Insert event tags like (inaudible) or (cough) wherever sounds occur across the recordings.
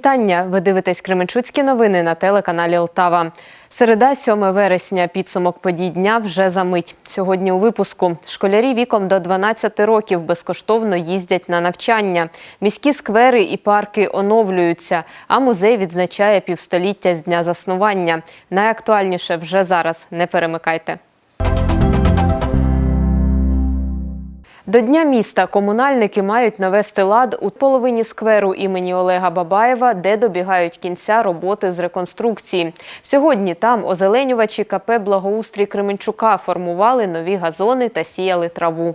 вітання. Ви дивитесь Кременчуцькі новини на телеканалі Олтава. Середа, 7 вересня. Підсумок подій дня вже за мить. Сьогодні у випуску школярі віком до 12 років безкоштовно їздять на навчання. Міські сквери і парки оновлюються, а музей відзначає півстоліття з дня заснування. Найактуальніше вже зараз. Не перемикайте. До Дня міста комунальники мають навести лад у половині скверу імені Олега Бабаєва, де добігають кінця роботи з реконструкції. Сьогодні там озеленювачі КП Благоустрій Кременчука формували нові газони та сіяли траву.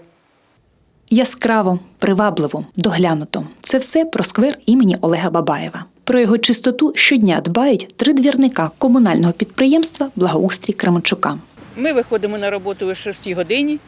Яскраво, привабливо, доглянуто. Це все про сквер імені Олега Бабаєва. Про його чистоту щодня дбають три двірника комунального підприємства Благоустрій Кременчука. Ми виходимо на роботу о 6 годині,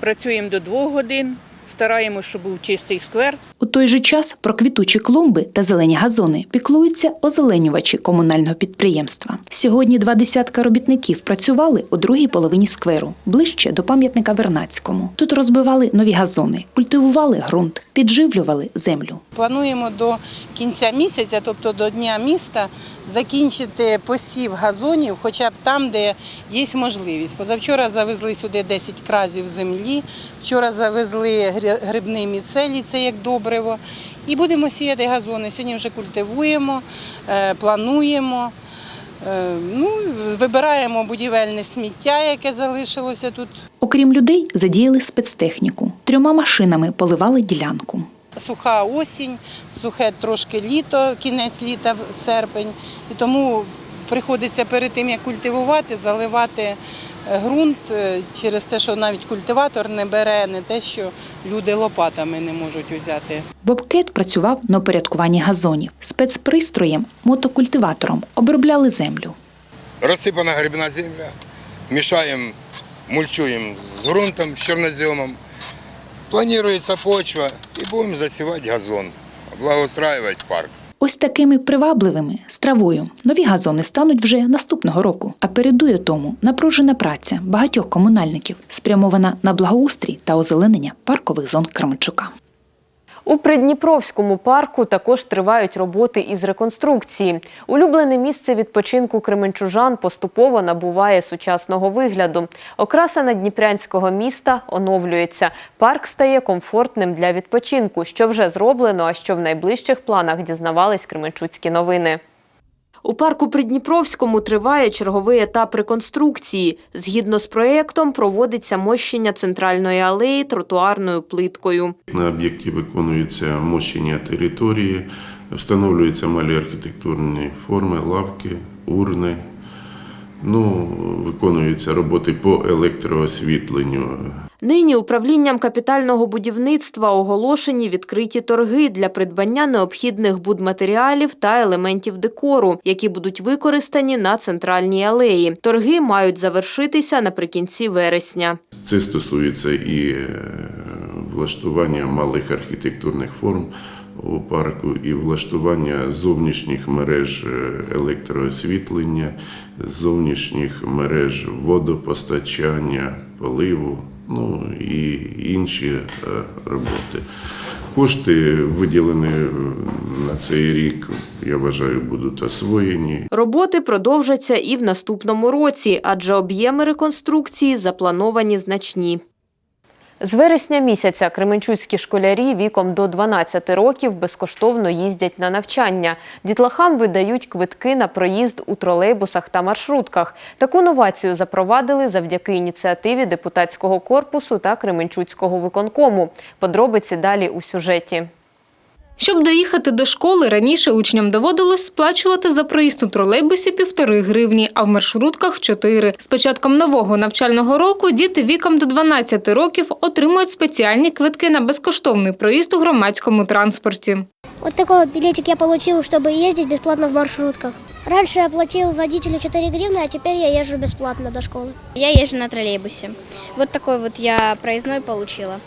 працюємо до двох годин, стараємося, щоб був чистий сквер. У той же час про квітучі клумби та зелені газони піклуються озеленювачі комунального підприємства. Сьогодні два десятка робітників працювали у другій половині скверу, ближче до пам'ятника Вернацькому. Тут розбивали нові газони, культивували ґрунт, підживлювали землю. Плануємо до кінця місяця, тобто до Дня міста, закінчити посів газонів, хоча б там, де є можливість. Позавчора завезли сюди 10 кразів землі, вчора завезли грибний міцелій, це як добриво. І будемо сіяти газони. Сьогодні вже культивуємо, е, плануємо. Е, Ну, вибираємо будівельне сміття, яке залишилося тут. Окрім людей, задіяли спецтехніку. Трьома машинами поливали ділянку. Суха осінь, сухе трошки літо, кінець літа, серпень. І тому приходиться перед тим, як культивувати, заливати ґрунт е, через те, що навіть культиватор не бере, не те, що люди лопатами не можуть узяти. Бобкет працював на упорядкуванні газонів. Спецпристроєм, мотокультиватором обробляли землю. Розсипана грибна земля, мішаємо, мульчуємо з ґрунтом, з чорноземом. Планується почва і будемо засівати газон, благоустраювати парк. Ось такими привабливими з травою нові газони стануть вже наступного року. А передує тому напружена праця багатьох комунальників, спрямована на благоустрій та озеленення паркових зон Кременчука. У Придніпровському парку також тривають роботи із реконструкції. Улюблене місце відпочинку кременчужан поступово набуває сучасного вигляду. Окраса надніпрянського міста оновлюється. Парк стає комфортним для відпочинку, що вже зроблено, а що в найближчих планах дізнавались кременчуцькі новини. У парку Придніпровському триває черговий етап реконструкції. Згідно з проєктом, проводиться мощення центральної алеї тротуарною плиткою. На об'єкті виконується мощення території, встановлюються малі архітектурні форми, лавки, урни. Ну, виконуються роботи по електроосвітленню. Нині управлінням капітального будівництва оголошені відкриті торги для придбання необхідних будматеріалів та елементів декору, які будуть використані на центральній алеї. Торги мають завершитися наприкінці вересня. Це стосується і е, влаштування малих архітектурних форм у парку, і влаштування зовнішніх мереж е, електроосвітлення, зовнішніх мереж водопостачання, поливу, ну і інші е, роботи. Кошти виділені на цей рік, я вважаю, будуть освоєні. Роботи продовжаться і в наступному році, адже об'єми реконструкції заплановані значні. З вересня місяця кременчуцькі школярі віком до 12 років безкоштовно їздять на навчання. Дітлахам видають квитки на проїзд у тролейбусах та маршрутках. Таку новацію запровадили завдяки ініціативі депутатського корпусу та Кременчуцького виконкому. Подробиці далі у сюжеті. Щоб доїхати до школи, раніше учням доводилось сплачувати за проїзд у тролейбусі півтори гривні, а в маршрутках – чотири. З початком нового навчального року діти віком до 12 років отримують спеціальні квитки на безкоштовний проїзд у громадському транспорті. Вот такой вот билетик я получил, чтобы ездить бесплатно в маршрутках. Раньше я платил водителю 4 гривны, а теперь я езжу бесплатно до школы. Я езжу на троллейбусе. Вот такой вот я проездной получила.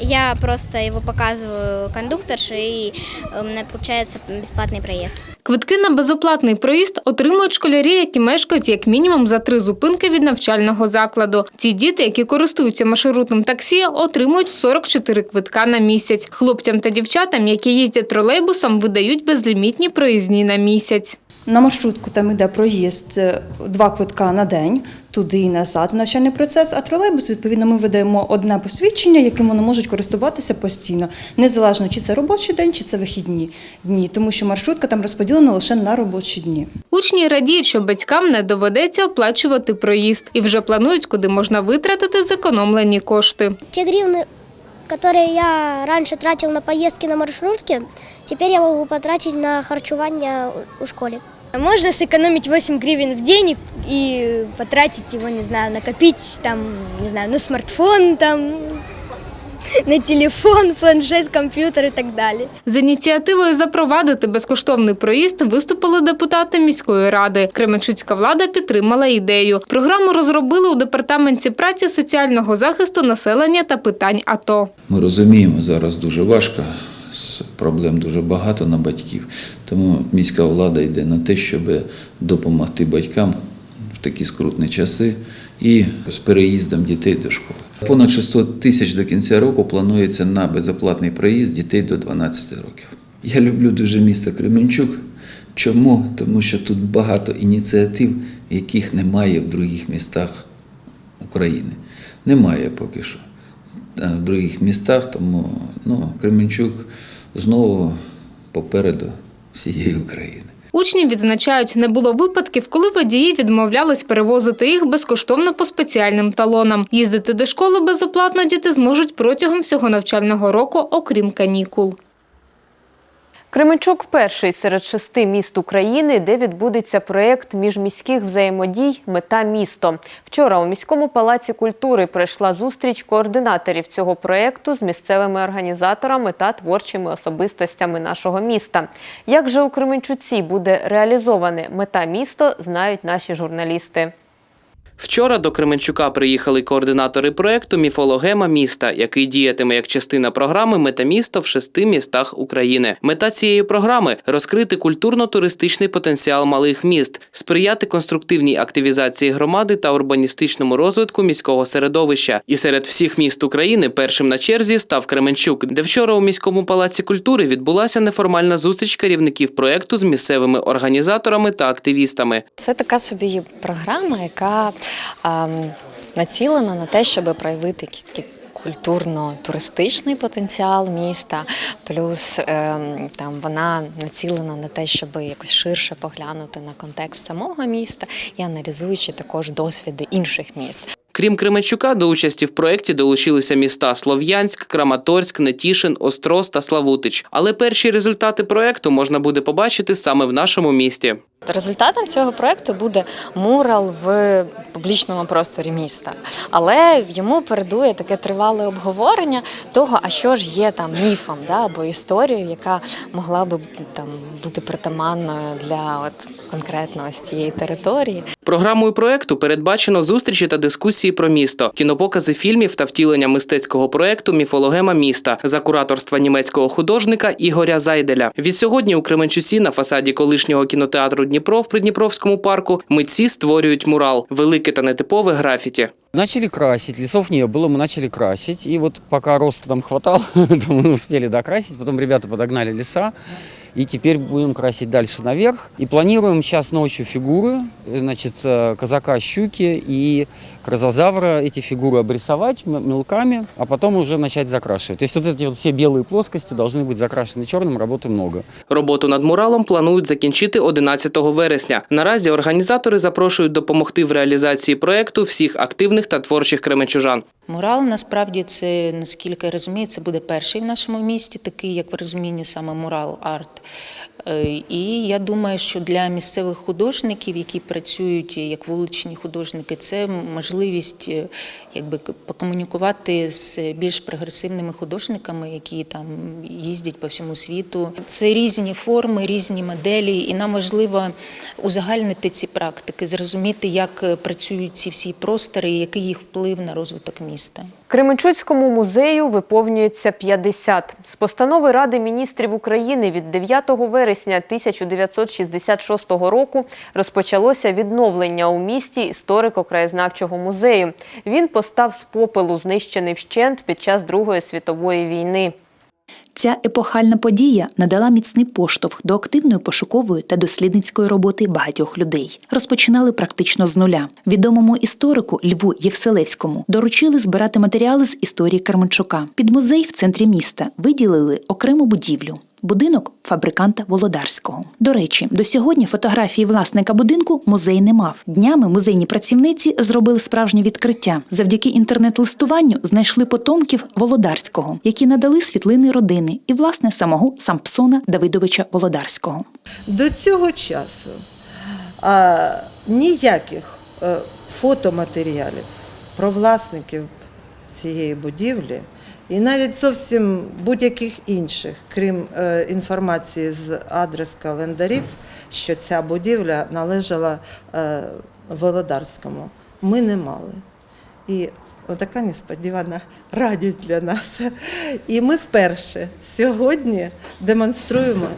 Я просто его показываю кондукторше, и у меня получается бесплатный проезд. Квитки на безоплатний проїзд отримують школярі, які мешкають як мінімум за три зупинки від навчального закладу. Ці діти, які користуються маршрутним таксі, отримують 44 квитка на місяць. Хлопцям та дівчатам, які їздять тролейбусом, видають безлімітні проїзні на місяць. На маршрутку там йде проїзд е, два квитка на день, туди і назад в навчальний процес, а тролейбус, відповідно, ми видаємо одне посвідчення, яким вони можуть користуватися постійно, незалежно чи це робочий день, чи це вихідні дні, тому що маршрутка там розподілена лише на робочі дні. Учні радіють, що батькам не доведеться оплачувати проїзд і вже планують, куди можна витратити зекономлені кошти. Те гривны, которые я раньше тратил на поездки на маршрутке, теперь я могу потратить на харчевание у школе. Можно сэкономить 8 гривен в день и- и потратить его, не знаю, накопить там, не знаю, на смартфон, там, на телефон, планшет, компьютер и так далее. З ініціативою запровадити безкоштовний проїзд виступили депутати міської ради. Кременчуцька влада підтримала ідею. Програму розробили у департаменті праці, соціального захисту населення та питань АТО. Ми розуміємо, зараз дуже важко, проблем дуже багато на батьків. Тому міська влада йде на те, щоб допомогти батькам в такі скрутні часи і з переїздом дітей до школи. Понад 600 тисяч до кінця року планується на безоплатний проїзд дітей до 12 років. Я люблю дуже місто Кременчук. Чому? Тому що тут багато ініціатив, яких немає в других містах України. Немає поки що в других містах, тому ну, Кременчук знову попереду всієї України. Учні відзначають, не було випадків, коли водії відмовлялись перевозити їх безкоштовно по спеціальним талонам. Їздити до школи безоплатно діти зможуть протягом всього навчального року, окрім канікул. Кременчук перший серед шести міст України, де відбудеться проєкт міжміських взаємодій Мета місто. Вчора у міському палаці культури пройшла зустріч координаторів цього проєкту з місцевими організаторами та творчими особистостями нашого міста. Як же у Кременчуці буде реалізоване мета місто, знають наші журналісти. Вчора до Кременчука приїхали координатори проекту Міфологема міста, який діятиме як частина програми Метамісто в шести містах України. Мета цієї програми розкрити культурно-туристичний потенціал малих міст, сприяти конструктивній активізації громади та урбаністичному розвитку міського середовища. І серед всіх міст України першим на черзі став Кременчук, де вчора у міському палаці культури відбулася неформальна зустріч керівників проекту з місцевими організаторами та активістами. Це така собі програма, яка націлена на те, щоб проявити якийсь такий культурно-туристичний потенціал міста, плюс ем, там вона націлена на те, щоб якось ширше поглянути на контекст самого міста і аналізуючи також досвіди інших міст. Крім Кременчука, до участі в проєкті долучилися міста Слов'янськ, Краматорськ, Нетішин, Острос та Славутич. Але перші результати проєкту можна буде побачити саме в нашому місті. Результатом цього проекту буде мурал в публічному просторі міста, але йому передує таке тривале обговорення того, а що ж є там міфом, да, або історією, яка могла би там бути притаманною для от конкретно ось цієї території. Програмою проекту передбачено зустрічі та дискусії про місто, кінопокази фільмів та втілення мистецького проекту Міфологема міста за кураторства німецького художника Ігоря Зайделя. Від сьогодні у Кременчуці на фасаді колишнього кінотеатру Дніпро в Придніпровському парку митці створюють мурал, велике та нетипове графіті. Начали красить, лесов не было, мы начали красить. И вот пока роста там хватало, (laughs) то мы успели докрасить. Потом ребята подогнали леса. И теперь будем красить дальше наверх. И планируем сейчас ночью фигуры, значит, э, казака, щуки и крозозавра, эти фигуры обрисовать м- мелками, а потом уже начать закрашивать. То есть вот эти вот все белые плоскости должны быть закрашены черным, работы много. Роботу над муралом планують закінчити 11 вересня. Наразі організатори запрошують допомогти в реалізації проекту всіх активних та творчих кременчужан. Мурал насправді це, наскільки я розумію, це буде перший в нашому місті, такий, як в розумінні саме мурал арт. Е, І я думаю, що для місцевих художників, які працюють як вуличні художники, це можливість е, якби покомунікувати з більш прогресивними художниками, які там їздять по всьому світу. Це різні форми, різні моделі, і нам важливо узагальнити ці практики, зрозуміти, як е, працюють ці всі простори, який їх вплив на розвиток міста. Кременчуцькому музею виповнюється 50. З постанови Ради міністрів України від 9 вересня 1966 року розпочалося відновлення у місті історико-краєзнавчого музею. Він постав з попелу, знищений вщент під час Другої світової війни. Ця епохальна подія надала міцний поштовх до активної пошукової та дослідницької роботи багатьох людей. Розпочинали практично з нуля. Відомому історику Льву Євселевському доручили збирати матеріали з історії Карменчука. Під музей в центрі міста виділили окрему будівлю. Будинок фабриканта Володарського. До речі, до сьогодні фотографії власника будинку музей не мав. Днями музейні працівниці зробили справжнє відкриття. Завдяки інтернет-листуванню знайшли потомків Володарського, які надали світлини родини і власне самого Сампсона Давидовича Володарського. До цього часу а, ніяких е, фотоматеріалів про власників цієї будівлі і навіть зовсім будь-яких інших, крім е, інформації з адрес календарів, що ця будівля належала е, Володарському, ми не мали. І отака несподівана радість для нас. І ми вперше сьогодні демонструємо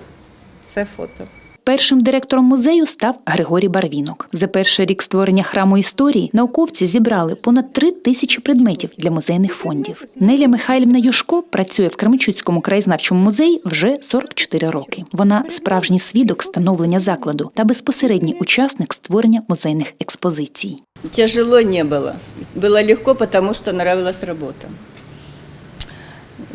це фото. Першим директором музею став Григорій Барвінок. За перший рік створення храму історії науковці зібрали понад три тисячі предметів для музейних фондів. Неля Михайлівна Юшко працює в Кременчуцькому краєзнавчому музеї вже 44 роки. Вона справжній свідок становлення закладу та безпосередній учасник створення музейних експозицій. Тяжело не было. Было легко, потому что нравилась работа.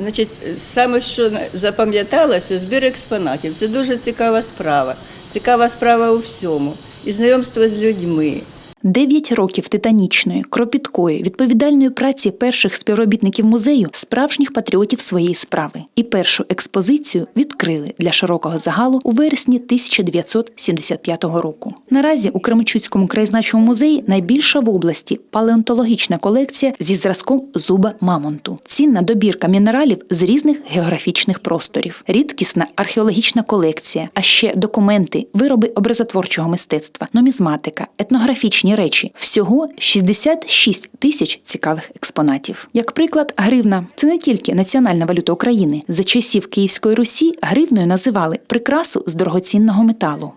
Значить, саме що запам'яталося, збір експонатів. Це дуже цікава справа. Цікава справа у всьому. І знайомство з людьми. Дев'ять років титанічної, кропіткої, відповідальної праці перших співробітників музею, справжніх патріотів своєї справи. І першу експозицію відкрили для широкого загалу у вересні 1975 року. Наразі у Кременчуцькому краєзнавчому музеї найбільша в області палеонтологічна колекція зі зразком зуба мамонту, цінна добірка мінералів з різних географічних просторів, рідкісна археологічна колекція, а ще документи, вироби образотворчого мистецтва, нумізматика, етнографічні речі. Всього 66 тисяч цікавих експонатів. Як приклад, гривна це не тільки національна валюта України. За часів Київської Русі гривною називали прикрасу з дорогоцінного металу.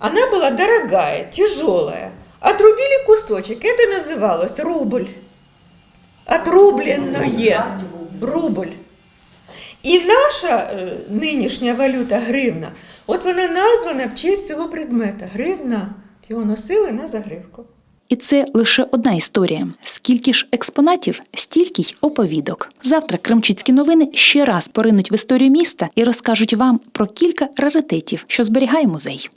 Она была дорогая, тяжелая. Отрубили кусочек, это называлось рубль. Отрубленное. Рубль. І наша е, нинішня валюта гривна, от вона названа в честь цього предмета. Гривна. Його носили на загривку. І це лише одна історія. Скільки ж експонатів, стільки й оповідок. Завтра кримчицькі новини ще раз поринуть в історію міста і розкажуть вам про кілька раритетів, що зберігає музей.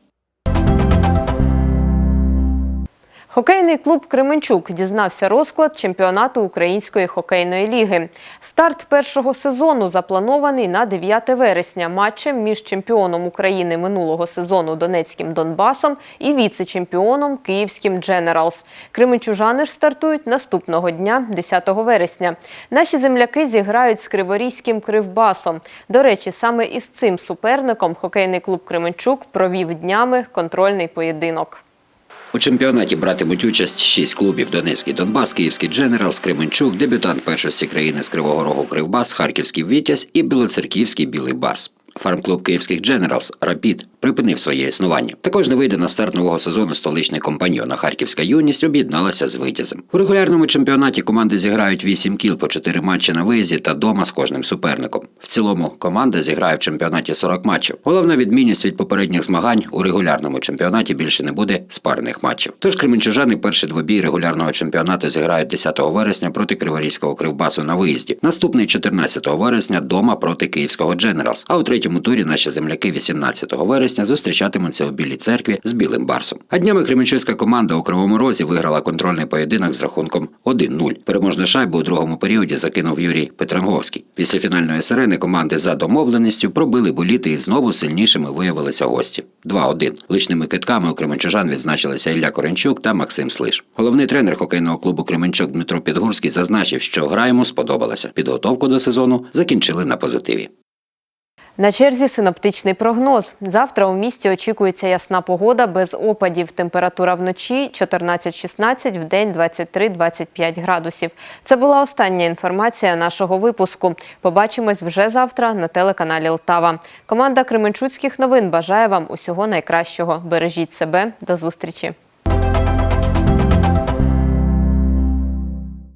Хокейний клуб Кременчук дізнався розклад чемпіонату Української хокейної ліги. Старт першого сезону запланований на 9 вересня матчем між чемпіоном України минулого сезону Донецьким Донбасом і віце-чемпіоном Київським Дженералс. Кременчужани ж стартують наступного дня, 10 вересня. Наші земляки зіграють з Криворізьким Кривбасом. До речі, саме із цим суперником хокейний клуб Кременчук провів днями контрольний поєдинок. У чемпіонаті братимуть участь шість клубів: Донецький Донбас, Київський Дженералс, Кременчук, дебютант першості країни з Кривого Рогу Кривбас, Харківський Вітязь і Білоцерківський Білий Барс. Фармклуб Київських Дженералс Рапід припинив своє існування. Також не вийде на старт нового сезону столичний компаньйон, а Харківська юність об'єдналася з Витязем. У регулярному чемпіонаті команди зіграють 8 кіл по 4 матчі на виїзді та дома з кожним суперником. В цілому команда зіграє в чемпіонаті 40 матчів. Головна відмінність від попередніх змагань у регулярному чемпіонаті більше не буде спарних матчів. Тож кременчужани перший двобій регулярного чемпіонату зіграють 10 вересня проти Криворізького кривбасу на виїзді. Наступний 14 вересня дома проти Київського Дженералс. А у третьому турі наші земляки 18 вересня зустрічатимуться у Білій церкві з Білим Барсом. А днями Кременчуцька команда у Кривому Розі виграла контрольний поєдинок з рахунком 1-0. Переможну шайбу у другому періоді закинув Юрій Петранговський. Після фінальної сирени команди за домовленістю пробили боліти і знову сильнішими виявилися гості. 2-1. Личними китками у Кременчужан відзначилися Ілля Коренчук та Максим Слиш. Головний тренер хокейного клубу Кременчук Дмитро Підгурський зазначив, що гра йому сподобалася. Підготовку до сезону закінчили на позитиві. На черзі синоптичний прогноз. Завтра у місті очікується ясна погода без опадів. Температура вночі 14-16, вдень 23-25 градусів. Це була остання інформація нашого випуску. Побачимось вже завтра на телеканалі Лтава. Команда Кременчуцьких новин бажає вам усього найкращого. Бережіть себе. До зустрічі.